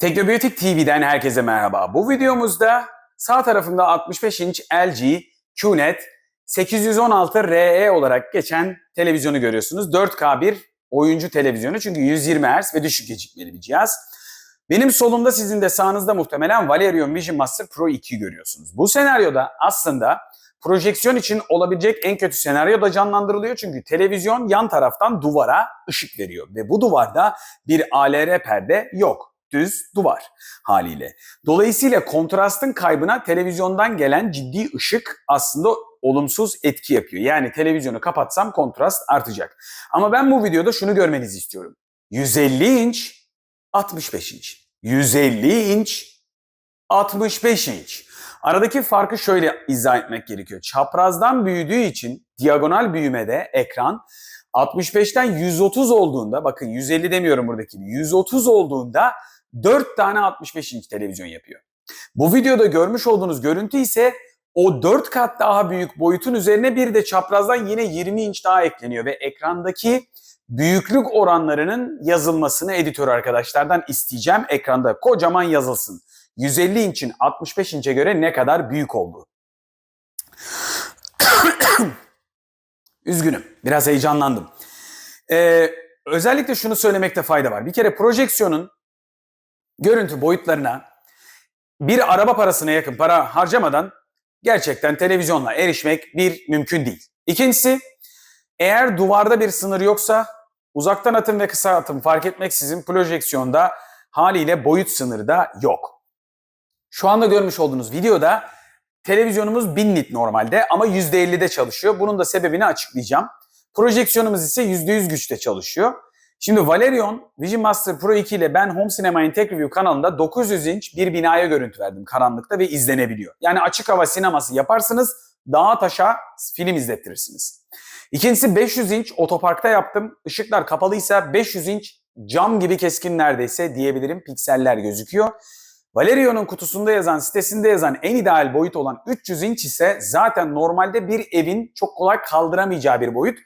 Teknobiyotik TV'den herkese merhaba. Bu videomuzda sağ tarafımda 65 inç LG QNET 816RE E olarak geçen televizyonu görüyorsunuz. 4K bir oyuncu televizyonu çünkü 120 Hz ve düşük gecikmeli bir cihaz. Benim solumda sizin de sağınızda muhtemelen Valerion Vision Master Pro 2 görüyorsunuz. Bu senaryoda aslında projeksiyon için olabilecek en kötü senaryo da canlandırılıyor. Çünkü televizyon yan taraftan duvara ışık veriyor ve bu duvarda bir ALR perde yok. Düz duvar haliyle. Dolayısıyla kontrastın kaybına televizyondan gelen ciddi ışık aslında olumsuz etki yapıyor. Yani televizyonu kapatsam kontrast artacak. Ama ben bu videoda şunu görmenizi istiyorum. 150 inç, 65 inç. 150 inç, 65 inç. Aradaki farkı şöyle izah etmek gerekiyor. Çaprazdan büyüdüğü için diagonal büyümede ekran 65'ten 130 olduğunda bakın 150 demiyorum buradaki 130 olduğunda 4 tane 65 inç televizyon yapıyor. Bu videoda görmüş olduğunuz görüntü ise o 4 kat daha büyük boyutun üzerine bir de çaprazdan yine 20 inç daha ekleniyor ve ekrandaki büyüklük oranlarının yazılmasını editör arkadaşlardan isteyeceğim. Ekranda kocaman yazılsın. 150 inçin 65 inçe göre ne kadar büyük olduğu. Üzgünüm. Biraz heyecanlandım. Ee, özellikle şunu söylemekte fayda var. Bir kere projeksiyonun görüntü boyutlarına bir araba parasına yakın para harcamadan gerçekten televizyonla erişmek bir mümkün değil. İkincisi eğer duvarda bir sınır yoksa uzaktan atım ve kısa atım fark etmeksizin projeksiyonda haliyle boyut sınırı da yok. Şu anda görmüş olduğunuz videoda televizyonumuz 1000 nit normalde ama %50'de çalışıyor. Bunun da sebebini açıklayacağım. Projeksiyonumuz ise %100 güçte çalışıyor. Şimdi Valerion Vision Master Pro 2 ile ben Home Cinema in Tech Review kanalında 900 inç bir binaya görüntü verdim karanlıkta ve izlenebiliyor. Yani açık hava sineması yaparsınız dağa taşa film izlettirirsiniz. İkincisi 500 inç otoparkta yaptım. Işıklar kapalıysa 500 inç cam gibi keskin neredeyse diyebilirim. Pikseller gözüküyor. Valerion'un kutusunda yazan, sitesinde yazan en ideal boyut olan 300 inç ise zaten normalde bir evin çok kolay kaldıramayacağı bir boyut.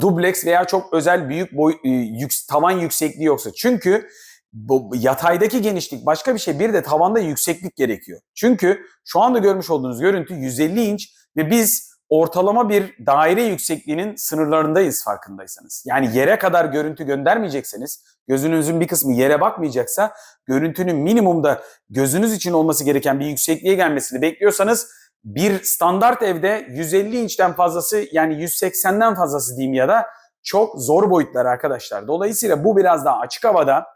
Dubleks veya çok özel büyük boy, e, yük, tavan yüksekliği yoksa. Çünkü bu yataydaki genişlik başka bir şey. Bir de tavanda yükseklik gerekiyor. Çünkü şu anda görmüş olduğunuz görüntü 150 inç ve biz ortalama bir daire yüksekliğinin sınırlarındayız farkındaysanız. Yani yere kadar görüntü göndermeyecekseniz, gözünüzün bir kısmı yere bakmayacaksa, görüntünün minimumda gözünüz için olması gereken bir yüksekliğe gelmesini bekliyorsanız bir standart evde 150 inçten fazlası yani 180'den fazlası diyeyim ya da çok zor boyutlar arkadaşlar. Dolayısıyla bu biraz daha açık havada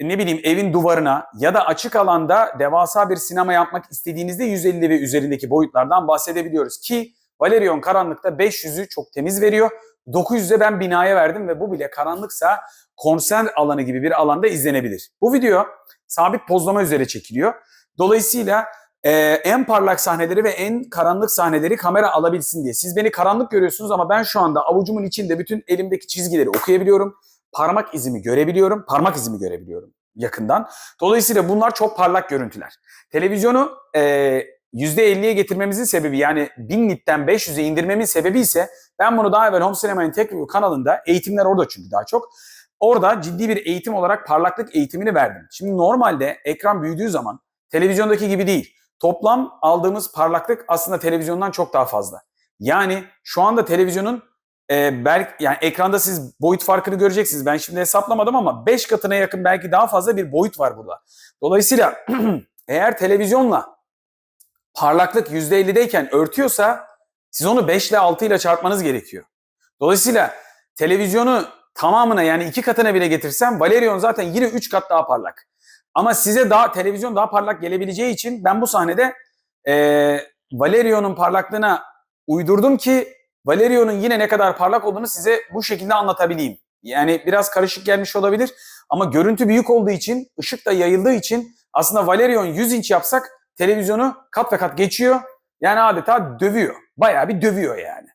ne bileyim evin duvarına ya da açık alanda devasa bir sinema yapmak istediğinizde 150 ve üzerindeki boyutlardan bahsedebiliyoruz ki Valerion karanlıkta 500'ü çok temiz veriyor. 900'e ben binaya verdim ve bu bile karanlıksa konser alanı gibi bir alanda izlenebilir. Bu video sabit pozlama üzere çekiliyor. Dolayısıyla e, en parlak sahneleri ve en karanlık sahneleri kamera alabilsin diye. Siz beni karanlık görüyorsunuz ama ben şu anda avucumun içinde bütün elimdeki çizgileri okuyabiliyorum. Parmak izimi görebiliyorum. Parmak izimi görebiliyorum yakından. Dolayısıyla bunlar çok parlak görüntüler. Televizyonu e, %50'ye getirmemizin sebebi yani 1000 nitten 500'e indirmemin sebebi ise ben bunu daha evvel Home Cinema in Tech Review kanalında eğitimler orada çünkü daha çok. Orada ciddi bir eğitim olarak parlaklık eğitimini verdim. Şimdi normalde ekran büyüdüğü zaman televizyondaki gibi değil. Toplam aldığımız parlaklık aslında televizyondan çok daha fazla. Yani şu anda televizyonun e, belki yani ekranda siz boyut farkını göreceksiniz. Ben şimdi hesaplamadım ama 5 katına yakın belki daha fazla bir boyut var burada. Dolayısıyla eğer televizyonla parlaklık %50'deyken örtüyorsa siz onu 5 ile 6 ile çarpmanız gerekiyor. Dolayısıyla televizyonu tamamına yani iki katına bile getirsem Valerion zaten yine 3 kat daha parlak. Ama size daha televizyon daha parlak gelebileceği için ben bu sahnede e, Valerion'un parlaklığına uydurdum ki Valerion'un yine ne kadar parlak olduğunu size bu şekilde anlatabileyim. Yani biraz karışık gelmiş olabilir ama görüntü büyük olduğu için, ışık da yayıldığı için aslında Valerion 100 inç yapsak televizyonu kat ve kat geçiyor. Yani adeta dövüyor. Bayağı bir dövüyor yani.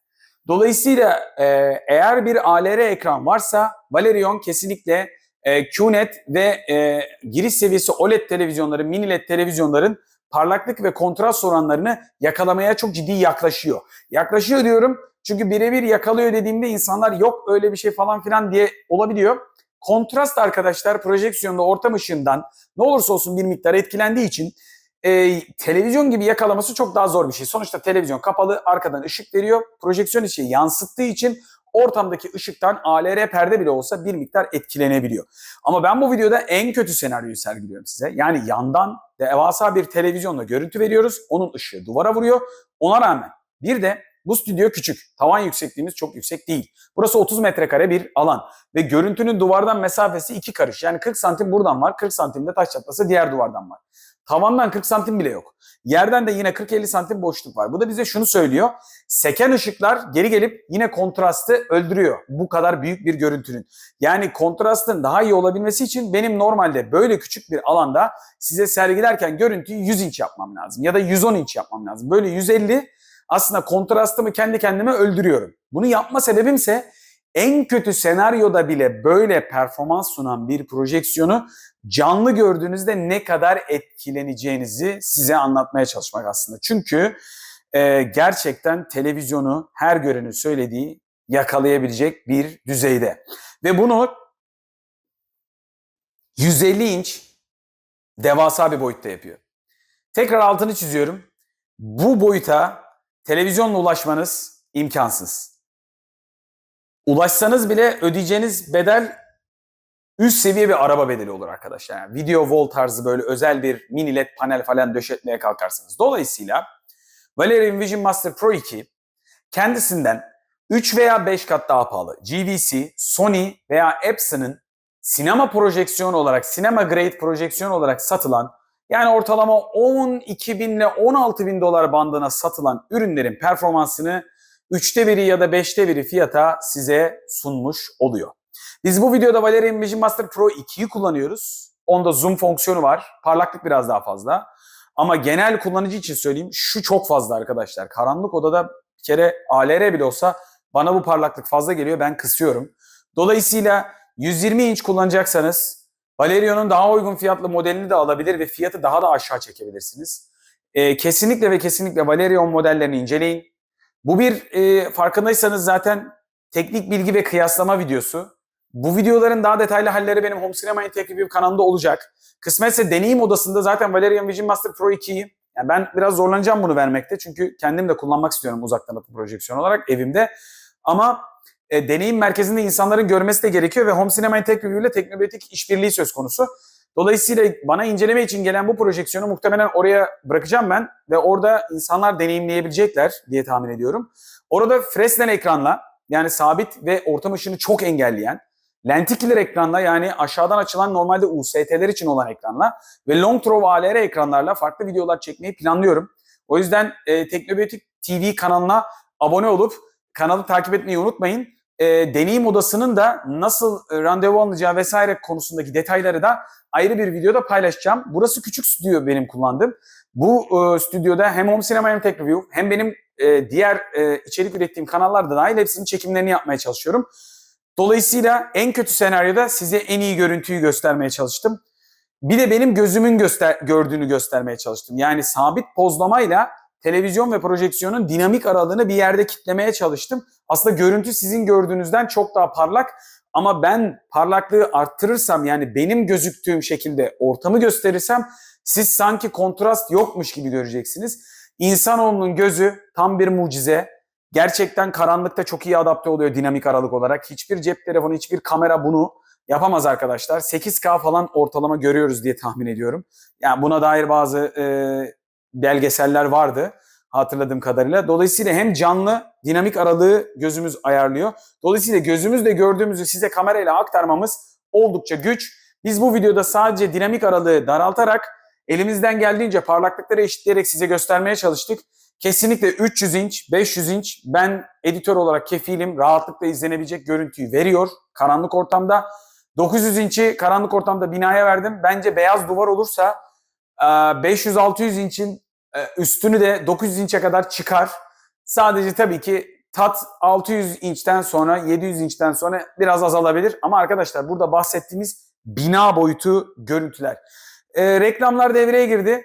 Dolayısıyla e, eğer bir ALR ekran varsa Valerion kesinlikle e, QNET ve e, giriş seviyesi OLED televizyonların, mini LED televizyonların parlaklık ve kontrast oranlarını yakalamaya çok ciddi yaklaşıyor. Yaklaşıyor diyorum çünkü birebir yakalıyor dediğimde insanlar yok öyle bir şey falan filan diye olabiliyor. Kontrast arkadaşlar projeksiyonda ortam ışığından ne olursa olsun bir miktar etkilendiği için e, televizyon gibi yakalaması çok daha zor bir şey. Sonuçta televizyon kapalı, arkadan ışık veriyor. Projeksiyon ışığı yansıttığı için ortamdaki ışıktan ALR perde bile olsa bir miktar etkilenebiliyor. Ama ben bu videoda en kötü senaryoyu sergiliyorum size. Yani yandan devasa bir televizyonla görüntü veriyoruz. Onun ışığı duvara vuruyor. Ona rağmen bir de bu stüdyo küçük. Tavan yüksekliğimiz çok yüksek değil. Burası 30 metrekare bir alan. Ve görüntünün duvardan mesafesi iki karış. Yani 40 santim buradan var. 40 santim de taş çatlası diğer duvardan var. Tavandan 40 santim bile yok. Yerden de yine 40-50 santim boşluk var. Bu da bize şunu söylüyor. Seken ışıklar geri gelip yine kontrastı öldürüyor. Bu kadar büyük bir görüntünün. Yani kontrastın daha iyi olabilmesi için benim normalde böyle küçük bir alanda size sergilerken görüntüyü 100 inç yapmam lazım. Ya da 110 inç yapmam lazım. Böyle 150 aslında kontrastımı kendi kendime öldürüyorum. Bunu yapma sebebimse en kötü senaryoda bile böyle performans sunan bir projeksiyonu canlı gördüğünüzde ne kadar etkileneceğinizi size anlatmaya çalışmak aslında. Çünkü e, gerçekten televizyonu her görenin söylediği yakalayabilecek bir düzeyde. Ve bunu 150 inç devasa bir boyutta yapıyor. Tekrar altını çiziyorum. Bu boyuta televizyonla ulaşmanız imkansız. Ulaşsanız bile ödeyeceğiniz bedel üst seviye bir araba bedeli olur arkadaşlar. Yani video wall tarzı böyle özel bir mini led panel falan döşetmeye kalkarsanız. Dolayısıyla Valerian Vision Master Pro 2 kendisinden 3 veya 5 kat daha pahalı GVC, Sony veya Epson'ın sinema projeksiyonu olarak, sinema grade projeksiyon olarak satılan yani ortalama 12 bin ile 16 bin dolar bandına satılan ürünlerin performansını 3'te biri ya da 5'te biri fiyata size sunmuş oluyor. Biz bu videoda Valerian Vision Master Pro 2'yi kullanıyoruz. Onda zoom fonksiyonu var. Parlaklık biraz daha fazla. Ama genel kullanıcı için söyleyeyim şu çok fazla arkadaşlar. Karanlık odada bir kere ALR bile olsa bana bu parlaklık fazla geliyor. Ben kısıyorum. Dolayısıyla 120 inç kullanacaksanız Valerion'un daha uygun fiyatlı modelini de alabilir ve fiyatı daha da aşağı çekebilirsiniz. Ee, kesinlikle ve kesinlikle Valerion modellerini inceleyin. Bu bir e, farkındaysanız zaten teknik bilgi ve kıyaslama videosu. Bu videoların daha detaylı halleri benim Home Cinema Review kanalımda olacak. Kısmetse deneyim odasında zaten Valerian Vision Master Pro 2'yi yani ben biraz zorlanacağım bunu vermekte çünkü kendim de kullanmak istiyorum uzaktan atım projeksiyon olarak evimde. Ama e, deneyim merkezinde insanların görmesi de gerekiyor ve Home Cinema Review ile teknobiyotik işbirliği söz konusu. Dolayısıyla bana inceleme için gelen bu projeksiyonu muhtemelen oraya bırakacağım ben ve orada insanlar deneyimleyebilecekler diye tahmin ediyorum. Orada Fresnel ekranla yani sabit ve ortam ışığını çok engelleyen lenticular ekranla yani aşağıdan açılan normalde UST'ler için olan ekranla ve long throw ALR ekranlarla farklı videolar çekmeyi planlıyorum. O yüzden e, Teknobiyotik TV kanalına abone olup kanalı takip etmeyi unutmayın. E, deneyim odasının da nasıl e, randevu alınacağı vesaire konusundaki detayları da ayrı bir videoda paylaşacağım. Burası küçük stüdyo benim kullandığım. Bu e, stüdyoda hem Home Cinema hem Tech Review hem benim e, diğer e, içerik ürettiğim kanallarda dahil hepsinin çekimlerini yapmaya çalışıyorum. Dolayısıyla en kötü senaryoda size en iyi görüntüyü göstermeye çalıştım. Bir de benim gözümün göster gördüğünü göstermeye çalıştım. Yani sabit pozlamayla televizyon ve projeksiyonun dinamik aralığını bir yerde kitlemeye çalıştım. Aslında görüntü sizin gördüğünüzden çok daha parlak ama ben parlaklığı arttırırsam yani benim gözüktüğüm şekilde ortamı gösterirsem siz sanki kontrast yokmuş gibi göreceksiniz. İnsanoğlunun gözü tam bir mucize. Gerçekten karanlıkta çok iyi adapte oluyor dinamik aralık olarak. Hiçbir cep telefonu, hiçbir kamera bunu yapamaz arkadaşlar. 8K falan ortalama görüyoruz diye tahmin ediyorum. Yani buna dair bazı e, belgeseller vardı hatırladığım kadarıyla. Dolayısıyla hem canlı dinamik aralığı gözümüz ayarlıyor. Dolayısıyla gözümüzle gördüğümüzü size kamerayla aktarmamız oldukça güç. Biz bu videoda sadece dinamik aralığı daraltarak elimizden geldiğince parlaklıkları eşitleyerek size göstermeye çalıştık. Kesinlikle 300 inç, 500 inç ben editör olarak kefilim rahatlıkla izlenebilecek görüntüyü veriyor karanlık ortamda. 900 inç'i karanlık ortamda binaya verdim. Bence beyaz duvar olursa 500-600 inçin üstünü de 900 inçe kadar çıkar. Sadece tabii ki tat 600 inçten sonra 700 inçten sonra biraz azalabilir. Ama arkadaşlar burada bahsettiğimiz bina boyutu görüntüler. Ee, reklamlar devreye girdi.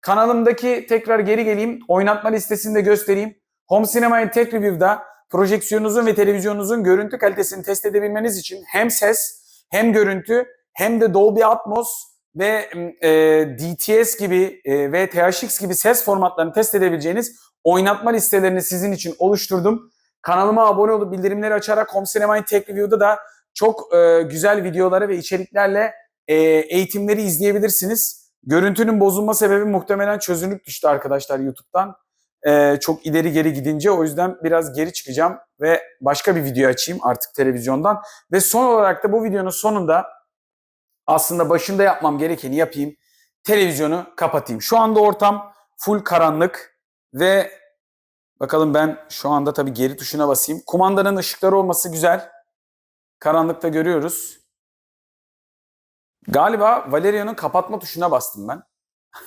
Kanalımdaki tekrar geri geleyim. Oynatma listesini de göstereyim. Home Cinema and Tech Review'da projeksiyonunuzun ve televizyonunuzun görüntü kalitesini test edebilmeniz için hem ses hem görüntü hem de Dolby Atmos ve e, DTS gibi e, ve THX gibi ses formatlarını test edebileceğiniz oynatma listelerini sizin için oluşturdum. Kanalıma abone olup bildirimleri açarak Home Cinema Tech Review'da da çok e, güzel videoları ve içeriklerle e, eğitimleri izleyebilirsiniz. Görüntünün bozulma sebebi muhtemelen çözünürlük düştü arkadaşlar YouTube'dan. E, çok ileri geri gidince o yüzden biraz geri çıkacağım ve başka bir video açayım artık televizyondan. Ve son olarak da bu videonun sonunda aslında başında yapmam gerekeni yapayım. Televizyonu kapatayım. Şu anda ortam full karanlık ve bakalım ben şu anda tabii geri tuşuna basayım. Kumandanın ışıkları olması güzel. Karanlıkta görüyoruz. Galiba Valerio'nun kapatma tuşuna bastım ben.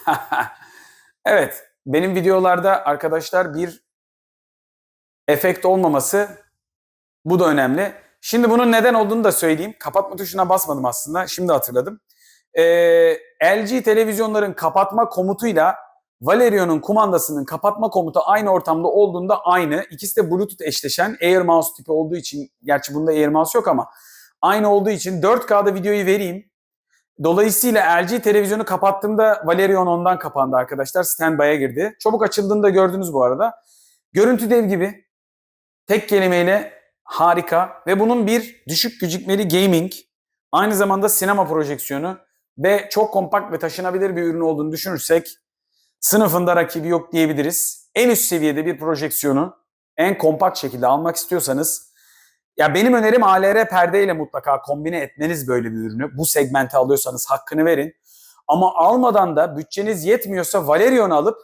evet, benim videolarda arkadaşlar bir efekt olmaması bu da önemli. Şimdi bunun neden olduğunu da söyleyeyim. Kapatma tuşuna basmadım aslında. Şimdi hatırladım. Ee, LG televizyonların kapatma komutuyla Valerio'nun kumandasının kapatma komutu aynı ortamda olduğunda aynı. İkisi de Bluetooth eşleşen Air Mouse tipi olduğu için, gerçi bunda Air Mouse yok ama aynı olduğu için 4K'da videoyu vereyim. Dolayısıyla LG televizyonu kapattığımda Valerion ondan kapandı arkadaşlar. Standby'a girdi. Çabuk açıldığını da gördünüz bu arada. Görüntü dev gibi. Tek kelimeyle harika ve bunun bir düşük gecikmeli gaming, aynı zamanda sinema projeksiyonu ve çok kompakt ve taşınabilir bir ürün olduğunu düşünürsek sınıfında rakibi yok diyebiliriz. En üst seviyede bir projeksiyonu en kompakt şekilde almak istiyorsanız ya benim önerim ALR perdeyle mutlaka kombine etmeniz böyle bir ürünü. Bu segmente alıyorsanız hakkını verin. Ama almadan da bütçeniz yetmiyorsa Valerion alıp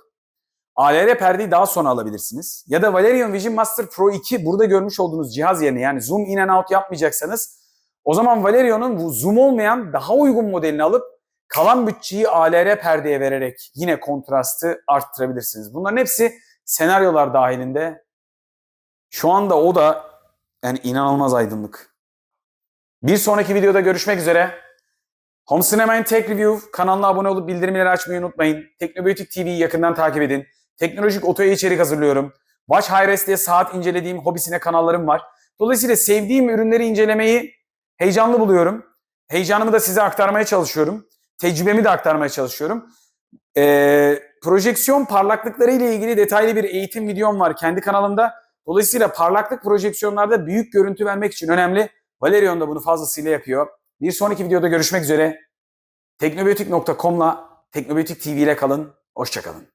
ALR perdeyi daha sonra alabilirsiniz. Ya da Valerion Vision Master Pro 2 burada görmüş olduğunuz cihaz yerine yani zoom in and out yapmayacaksanız o zaman Valerion'un zoom olmayan daha uygun modelini alıp kalan bütçeyi ALR perdeye vererek yine kontrastı arttırabilirsiniz. Bunların hepsi senaryolar dahilinde. Şu anda o da yani inanılmaz aydınlık. Bir sonraki videoda görüşmek üzere. Home Cinema Tech Review kanalına abone olup bildirimleri açmayı unutmayın. Teknobiyotik TV'yi yakından takip edin. Teknolojik otoya içerik hazırlıyorum. Watch High Res diye saat incelediğim hobisine kanallarım var. Dolayısıyla sevdiğim ürünleri incelemeyi heyecanlı buluyorum. Heyecanımı da size aktarmaya çalışıyorum. Tecrübemi de aktarmaya çalışıyorum. Ee, projeksiyon parlaklıkları ile ilgili detaylı bir eğitim videom var kendi kanalımda. Dolayısıyla parlaklık projeksiyonlarda büyük görüntü vermek için önemli. Valerion da bunu fazlasıyla yapıyor. Bir sonraki videoda görüşmek üzere. Teknobiyotik.com'la Teknobiyotik TV ile kalın. Hoşçakalın.